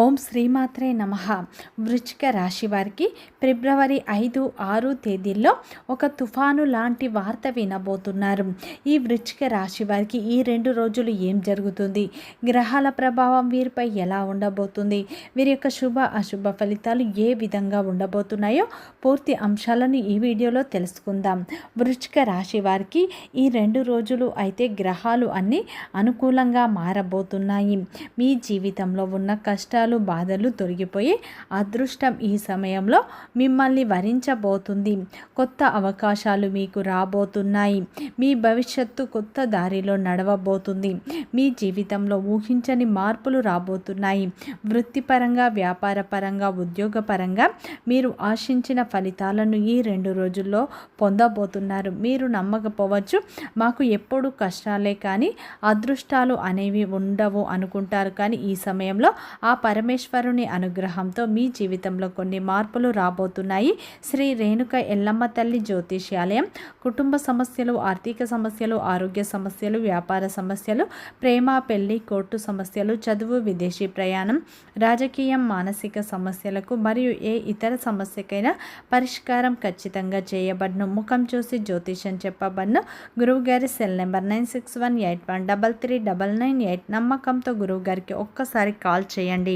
ఓం శ్రీమాత్రే నమ. వృచ్చిక రాశి వారికి ఫిబ్రవరి ఐదు ఆరు తేదీల్లో ఒక తుఫాను లాంటి వార్త వినబోతున్నారు. ఈ వృచ్చిక రాశి వారికి ఈ రెండు రోజులు ఏం జరుగుతుంది? గ్రహాల ప్రభావం వీరిపై ఎలా ఉండబోతుంది? వీరి యొక్క శుభ అశుభ ఫలితాలు ఏ విధంగా ఉండబోతున్నాయో పూర్తి అంశాలను ఈ వీడియోలో తెలుసుకుందాం. వృచ్చిక రాశి వారికి ఈ రెండు రోజులు అయితే గ్రహాలు అన్నీ అనుకూలంగా మారబోతున్నాయి. మీ జీవితంలో ఉన్న కష్టాలు బాధలు తొలగిపోయి అదృష్టం ఈ సమయంలో మిమ్మల్ని వరించబోతుంది. కొత్త అవకాశాలు మీకు రాబోతున్నాయి. మీ భవిష్యత్తు కొత్త దారిలో నడవబోతుంది. మీ జీవితంలో ఊహించని మార్పులు రాబోతున్నాయి. వృత్తిపరంగా వ్యాపారపరంగా ఉద్యోగపరంగా మీరు ఆశించిన ఫలితాలను ఈ రెండు రోజుల్లో పొందబోతున్నారు. మీరు నమ్మకపోవచ్చు మాకు ఎప్పుడు కష్టాలే కానీ అదృష్టాలు అనేవి ఉండవు అనుకుంటారు. కానీ ఈ సమయంలో ఆ పరమేశ్వరుని అనుగ్రహంతో మీ జీవితంలో కొన్ని మార్పులు రాబోతున్నాయి. శ్రీ రేణుక ఎల్లమ్మ తల్లి జ్యోతిష్యాలయం. కుటుంబ సమస్యలు ఆర్థిక సమస్యలు ఆరోగ్య సమస్యలు వ్యాపార సమస్యలు ప్రేమ పెళ్ళి కోర్టు సమస్యలు చదువు విదేశీ ప్రయాణం రాజకీయం మానసిక సమస్యలకు మరియు ఏ ఇతర సమస్యకైనా పరిష్కారం ఖచ్చితంగా చేయబడను. ముఖం చూసి జ్యోతిషం చెప్పబడను. గురువుగారి cell number nine six one eight one double three double nine eight నమ్మకంతో గురువుగారికి ఒక్కసారి కాల్ చేయండి.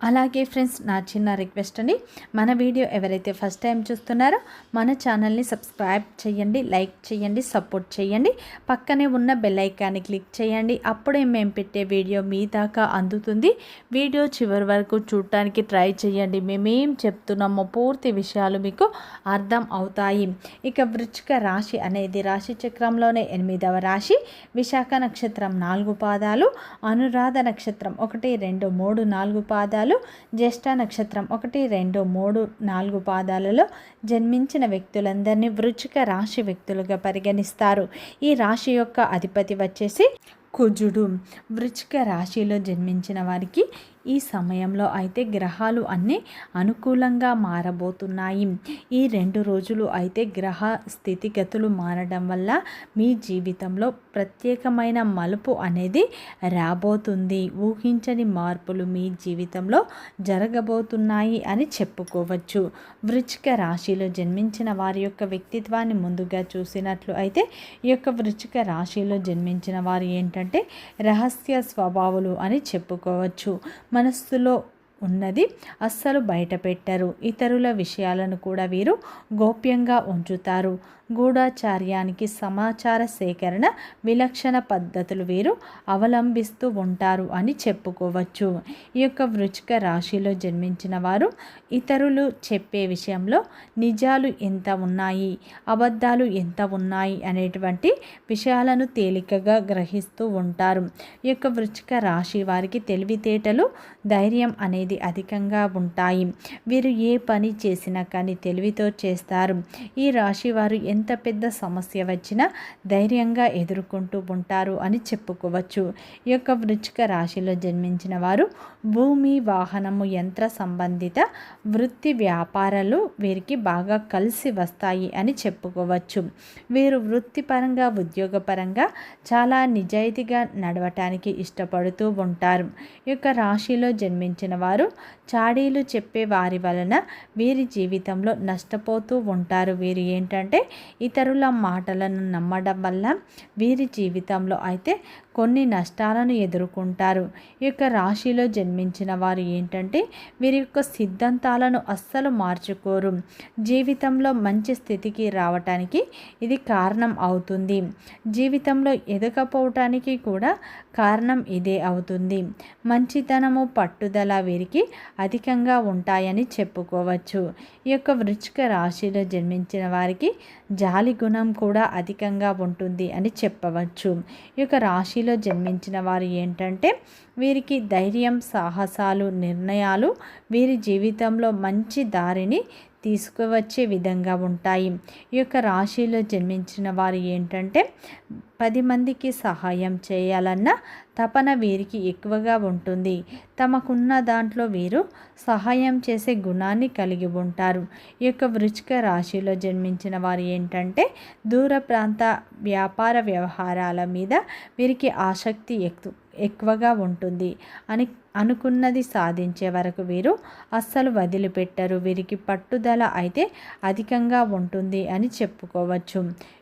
అలాగే ఫ్రెండ్స్ నా చిన్న రిక్వెస్ట్ అండి. మన వీడియో ఎవరైతే ఫస్ట్ టైం చూస్తున్నారో మన ఛానల్ని సబ్స్క్రైబ్ చేయండి లైక్ చేయండి సపోర్ట్ చేయండి పక్కనే ఉన్న బెల్ ఐకాన్ని క్లిక్ చేయండి అప్పుడే మేము పెట్టే వీడియో మీ దాకా అందుతుంది. వీడియో చివరి వరకు చూడటానికి ట్రై చేయండి మేమేం చెప్తున్నామో పూర్తి విషయాలు మీకు అర్థం అవుతాయి. ఇక వృచ్చిక రాశి అనేది రాశి చక్రంలోనే ఎనిమిదవ రాశి. విశాఖ నక్షత్రం నాలుగు పాదాలు అనురాధ నక్షత్రం ఒకటి రెండు మూడు నాలుగు పాదాలు. జ్యేష్ఠ నక్షత్రం. ఒకటి రెండు మూడు నాలుగు పాదాలలో జన్మించిన వ్యక్తులందరినీ వృచ్చిక రాశి వ్యక్తులుగా పరిగణిస్తారు. ఈ రాశి యొక్క అధిపతి వచ్చేసి కుజుడు. వృచ్చిక రాశిలో జన్మించిన వారికి ఈ సమయంలో అయితే గ్రహాలు అన్నీ అనుకూలంగా మారబోతున్నాయి. ఈ రెండు రోజులు అయితే గ్రహ స్థితిగతులు మారడం వల్ల మీ జీవితంలో ప్రత్యేకమైన మలుపు అనేది రాబోతుంది. ఊహించని మార్పులు మీ జీవితంలో జరగబోతున్నాయి అని చెప్పుకోవచ్చు. వృచ్చిక రాశిలో జన్మించిన వారి యొక్క వ్యక్తిత్వాన్ని ముందుగా చూసినట్లు అయితే ఈ యొక్క వృచ్చిక రాశిలో జన్మించిన వారు ఏంటంటే రహస్య స్వభావులు అని చెప్పుకోవచ్చు. మనస్సులో ఉన్నది అస్సలు బయట పెట్టరు ఇతరుల విషయాలను కూడా వీరు గోప్యంగా ఉంచుతారు. గూఢాచార్యానికి సమాచార సేకరణ విలక్షణ పద్ధతులు వీరు అవలంబిస్తూ ఉంటారు అని చెప్పుకోవచ్చు. ఈ యొక్క వృచిక రాశిలో జన్మించిన వారు ఇతరులు చెప్పే విషయంలో నిజాలు ఎంత ఉన్నాయి అబద్ధాలు ఎంత ఉన్నాయి అనేటువంటి విషయాలను తేలికగా గ్రహిస్తూ ఉంటారు. ఈ యొక్క వృచిక రాశి వారికి తెలివితేటలు ధైర్యం అనేది అధికంగా ఉంటాయి. వీరు ఏ పని చేసినా కానీ తెలివితో చేస్తారు. ఈ రాశి వారు ఎంత పెద్ద సమస్య వచ్చినా ధైర్యంగా ఎదుర్కొంటూ ఉంటారు అని చెప్పుకోవచ్చు. ఈ యొక్క వృచ్చిక రాశిలో జన్మించిన వారు భూమి వాహనము యంత్ర సంబంధిత వృత్తి వ్యాపారాలు వీరికి బాగా కలిసి వస్తాయి అని చెప్పుకోవచ్చు. వీరు వృత్తిపరంగా ఉద్యోగపరంగా చాలా నిజాయితీగా నడవటానికి ఇష్టపడుతూ ఉంటారు. ఈ యొక్క రాశిలో జన్మించిన వారు చాడీలు చెప్పే వారి వలన వీరి జీవితంలో నష్టపోతూ ఉంటారు. వీరు ఏంటంటే ఇతరుల మాటలను నమ్మడం వల్ల వీరి జీవితంలో అయితే కొన్ని నష్టాలను ఎదుర్కొంటారు. ఈ యొక్క రాశిలో జన్మించిన వారు ఏంటంటే వీరి యొక్క సిద్ధాంతాలను అస్సలు మార్చుకోరు. జీవితంలో మంచి స్థితికి రావటానికి ఇది కారణం అవుతుంది. జీవితంలో ఎదగపోవటానికి కూడా కారణం ఇదే అవుతుంది. మంచితనము పట్టుదల వీరికి అధికంగా ఉంటాయని చెప్పుకోవచ్చు. ఈ యొక్క వృచ్చిక రాశిలో జన్మించిన వారికి జాలి గుణం కూడా అధికంగా ఉంటుంది అని చెప్పవచ్చు. ఈ యొక్క రాశిలో జన్మించిన వారు ఏంటంటే వీరికి ధైర్యం సాహసాలు నిర్ణయాలు వీరి జీవితంలో మంచి దారిని తీసుకువచ్చే విధంగా ఉంటాయి. ఈ యొక్క రాశిలో జన్మించిన వారు ఏంటంటే పది మందికి సహాయం చేయాలన్న తపన వీరికి ఎక్కువగా ఉంటుంది. తమకున్న దాంట్లో వీరు సహాయం చేసే గుణాన్ని కలిగి ఉంటారు. ఈ యొక్క వృచిక రాశిలో జన్మించిన వారు ఏంటంటే దూర ప్రాంత వ్యాపార వ్యవహారాల మీద వీరికి ఆసక్తి ఎక్కువ ఎక్కువగా ఉంటుంది అని అనుకున్నది సాధించే వరకు వీరు అస్సలు వదిలిపెట్టరు. వీరికి పట్టుదల అయితే అధికంగా ఉంటుంది అని చెప్పుకోవచ్చు.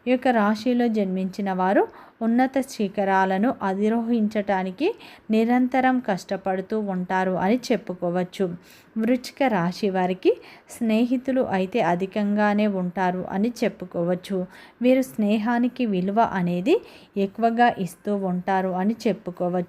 ఈ యొక్క రాశిలో జన్మించిన వారు ఉన్నత శిఖరాలను అధిరోహించటానికి నిరంతరం కష్టపడుతూ ఉంటారు అని చెప్పుకోవచ్చు. వృచ్చిక రాశి వారికి స్నేహితులు అయితే అధికంగానే ఉంటారు అని చెప్పుకోవచ్చు. వీరు స్నేహానికి విలువ అనేది ఎక్కువగా ఇస్తూ ఉంటారు అని చెప్పుకోవచ్చు.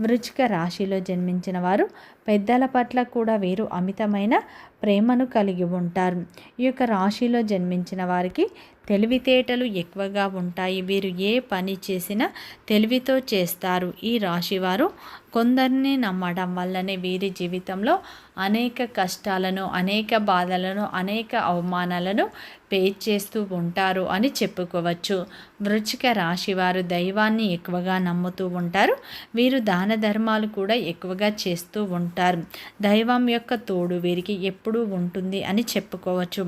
వృచ్చిక రాశిలో జన్మించిన వారు పెద్దల పట్ల కూడా వీరు అమితమైన ప్రేమను కలిగి ఉంటారు. ఈ యొక్క రాశిలో జన్మించిన వారికి తెలివితేటలు ఎక్కువగా ఉంటాయి. వీరు ఏ పని చేసినా తెలివితో చేస్తారు. ఈ రాశివారు కొందరిని నమ్మడం వల్లనే వీరి జీవితంలో అనేక కష్టాలను అనేక బాధలను అనేక అవమానాలను పే చేస్తూ ఉంటారు అని చెప్పుకోవచ్చు. వృచ్చిక రాశి వారు దైవాన్ని ఎక్కువగా నమ్ముతూ ఉంటారు. వీరు దాన ధర్మాలు కూడా ఎక్కువగా చేస్తూ ఉంటారు. దైవం యొక్క తోడు వీరికి ఎప్పుడూ ఉంటుంది అని చెప్పుకోవచ్చు.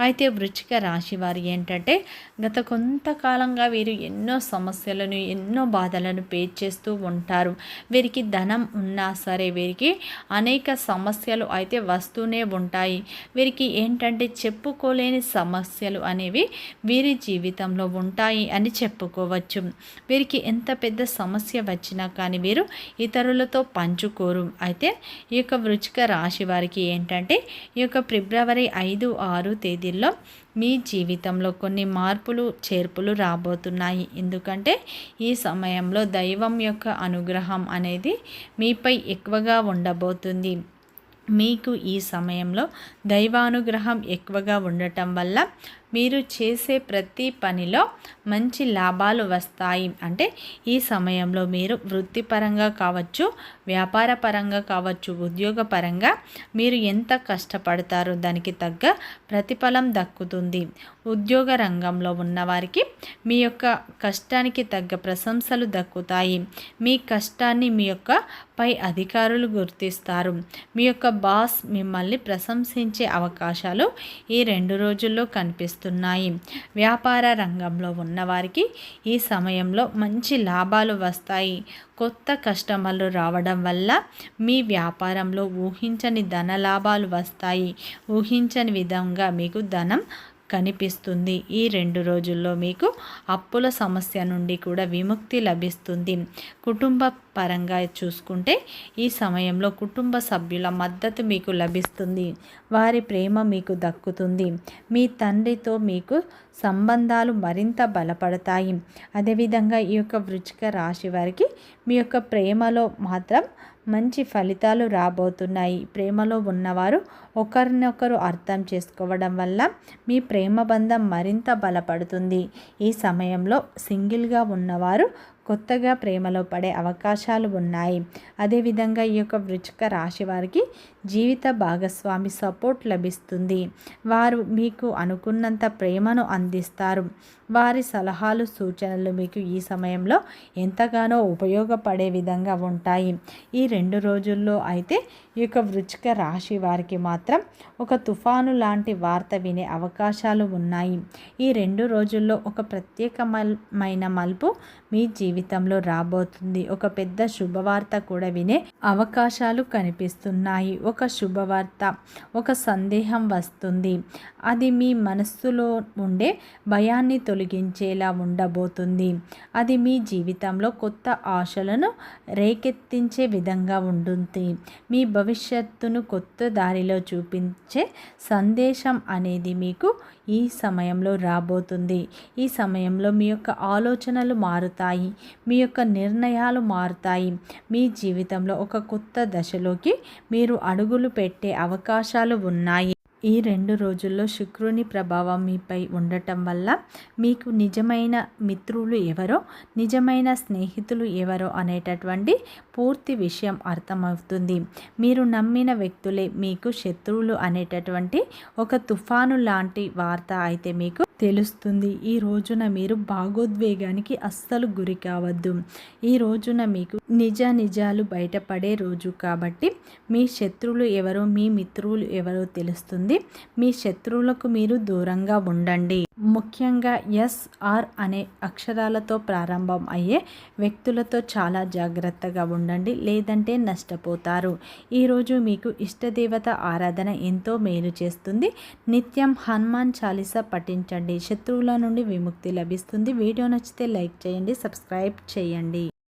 అయితే వృచ్చిక రాశి వారు ఏంటంటే గత కొంతకాలంగా వీరు ఎన్నో సమస్యలను ఎన్నో బాధలను పే చేస్తూ ఉంటారు. వీరికి ధనం ఉన్నా సరే వీరికి అనేక సమస్యలు అయితే వస్తూనే ఉంటాయి. వీరికి ఏంటంటే చెప్పుకోలేని సమస్యలు అనేవి వీరి జీవితంలో ఉంటాయి అని చెప్పుకోవచ్చు. వీరికి ఎంత పెద్ద సమస్య వచ్చినా కానీ వీరు ఇతరులతో పంచుకోరు. అయితే ఈ యొక్క వృచిక రాశి వారికి ఏంటంటే ఈ యొక్క ఫిబ్రవరి ఐదు ఆరు తేదీల్లో మీ జీవితంలో కొన్ని మార్పులు చేర్పులు రాబోతున్నాయి. ఎందుకంటే ఈ సమయంలో దైవం యొక్క అనుగ్రహం అనేది మీపై ఎక్కువగా ఉండబోతుంది. మీకు ఈ సమయంలో దైవానుగ్రహం ఎక్కువగా ఉండటం వల్ల మీరు చేసే ప్రతి పనిలో మంచి లాభాలు వస్తాయి. అంటే ఈ సమయంలో మీరు వృత్తిపరంగా కావచ్చు వ్యాపార పరంగా కావచ్చు ఉద్యోగపరంగా మీరు ఎంత కష్టపడతారో దానికి తగ్గ ప్రతిఫలం దక్కుతుంది. ఉద్యోగ రంగంలో ఉన్నవారికి మీ యొక్క కష్టానికి తగ్గ ప్రశంసలు దక్కుతాయి. మీ కష్టాన్ని మీ యొక్క పై అధికారులు గుర్తిస్తారు. మీ యొక్క బాస్ మిమ్మల్ని ప్రశంసించే అవకాశాలు ఈ రెండు రోజుల్లో కనిపిస్తాయి. వస్తున్నాయి. వ్యాపార రంగంలో ఉన్నవారికి ఈ సమయంలో మంచి లాభాలు వస్తాయి. కొత్త కస్టమర్లు రావడం వల్ల మీ వ్యాపారంలో ఊహించని ధన లాభాలు వస్తాయి. ఊహించని విధంగా మీకు ధనం కనిపిస్తుంది. ఈ రెండు రోజుల్లో మీకు అప్పుల సమస్య నుండి కూడా విముక్తి లభిస్తుంది. కుటుంబ పరంగా చూసుకుంటే ఈ సమయంలో కుటుంబ సభ్యుల మద్దతు మీకు లభిస్తుంది. వారి ప్రేమ మీకు దక్కుతుంది. మీ తండ్రితో మీకు సంబంధాలు మరింత బలపడతాయి. అదేవిధంగా ఈ యొక్క వృచ్చిక రాశి వారికి మీ యొక్క ప్రేమలో మాత్రం మంచి ఫలితాలు రాబోతున్నాయి. ప్రేమలో ఉన్నవారు ఒకరినొకరు అర్థం చేసుకోవడం వల్ల మీ ప్రేమ బంధం మరింత బలపడుతుంది. ఈ సమయంలో సింగిల్గా ఉన్నవారు కొత్తగా ప్రేమలో పడే అవకాశాలు ఉన్నాయి. అదేవిధంగా ఈ యొక్క వృచ్చిక రాశి వారికి జీవిత భాగస్వామి సపోర్ట్ లభిస్తుంది. వారు మీకు అనుకున్నంత ప్రేమను అందిస్తారు. వారి సలహాలు సూచనలు మీకు ఈ సమయంలో ఎంతగానో ఉపయోగపడే విధంగా ఉంటాయి. ఈ రెండు రోజుల్లో అయితే ఈ యొక్క వృచ్చిక రాశి వారికి మాత్రం ఒక తుఫాను లాంటి వార్త వినే అవకాశాలు ఉన్నాయి. ఈ రెండు రోజుల్లో ఒక ప్రత్యేకమైన మలుపు మీ జీవితంలో రాబోతుంది. ఒక పెద్ద శుభవార్త కూడా వినే అవకాశాలు కనిపిస్తున్నాయి. ఒక శుభవార్త ఒక సందేహం వస్తుంది. అది మీ మనస్సులో ఉండే భయాన్ని తొలగించేలా ఉండబోతుంది. అది మీ జీవితంలో కొత్త ఆశలను రేకెత్తించే విధంగా ఉంటుంది. మీ భవిష్యత్తును కొత్త దారిలో చూపించే సందేశం అనేది మీకు ఈ సమయంలో రాబోతుంది. ఈ సమయంలో మీ యొక్క ఆలోచనలు మారుతాయి. మీ యొక్క నిర్ణయాలు మారుతాయి. మీ జీవితంలో ఒక కొత్త దశలోకి మీరు అడుగులు పెట్టే అవకాశాలు ఉన్నాయి. ఈ రెండు రోజుల్లో శుక్రుని ప్రభావం మీపై ఉండటం వల్ల మీకు నిజమైన మిత్రులు ఎవరో నిజమైన స్నేహితులు ఎవరో అనేటటువంటి పూర్తి విషయం అర్థమవుతుంది. మీరు నమ్మిన వ్యక్తులే మీకు శత్రువులు అనేటటువంటి ఒక తుఫాను లాంటి వార్త అయితే మీకు తెలుస్తుంది. ఈ రోజున మీరు భాగోద్వేగానికి అస్సలు గురి కావద్దు. ఈ రోజున మీకు నిజ నిజాలు బయటపడే రోజు కాబట్టి మీ శత్రువులు ఎవరో మీ మిత్రులు ఎవరో తెలుస్తుంది. మీ శత్రువులకు మీరు దూరంగా ఉండండి. ముఖ్యంగా ఎస్ఆర్ అనే అక్షరాలతో ప్రారంభం అయ్యే వ్యక్తులతో చాలా జాగ్రత్తగా ఉండండి లేదంటే నష్టపోతారు. ఈరోజు మీకు ఇష్టదేవత ఆరాధన ఎంతో మేలు చేస్తుంది. నిత్యం హనుమాన్ చాలీసా పఠించండి. శత్రువుల నుండి విముక్తి లభిస్తుంది. వీడియో నచ్చితే లైక్ చేయండి సబ్స్క్రైబ్ చేయండి.